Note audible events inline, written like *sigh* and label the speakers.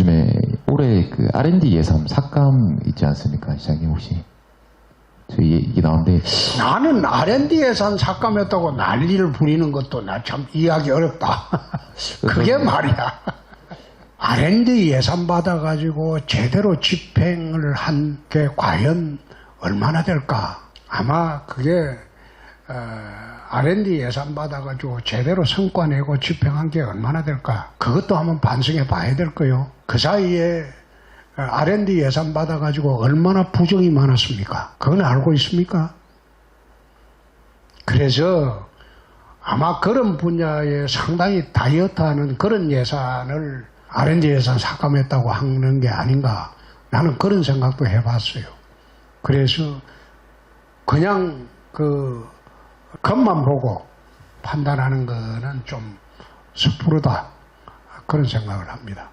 Speaker 1: 요즘에 올해 그 R&D 예산 삭감 있지 않습니까? 시장님 혹시? 저희 얘기 나오는데
Speaker 2: 나는 R&D 예산 삭감했다고 난리를 부리는 것도 나 참 이해하기 어렵다. *laughs* 그게 말이야. R&D 예산 받아가지고 제대로 집행을 한 게 과연 얼마나 될까? 아마 그게 어, R&D 예산 받아가지고 제대로 성과 내고 집행한 게 얼마나 될까? 그것도 한번 반성해 봐야 될 거요. 그 사이에 어, R&D 예산 받아가지고 얼마나 부정이 많았습니까? 그건 알고 있습니까? 그래서 아마 그런 분야에 상당히 다이어트하는 그런 예산을 R&D 예산 삭감했다고 하는 게 아닌가 나는 그런 생각도 해봤어요. 그래서 그냥 그 겉만 보고 판단하는 거는 좀 섣부르다 그런 생각을 합니다.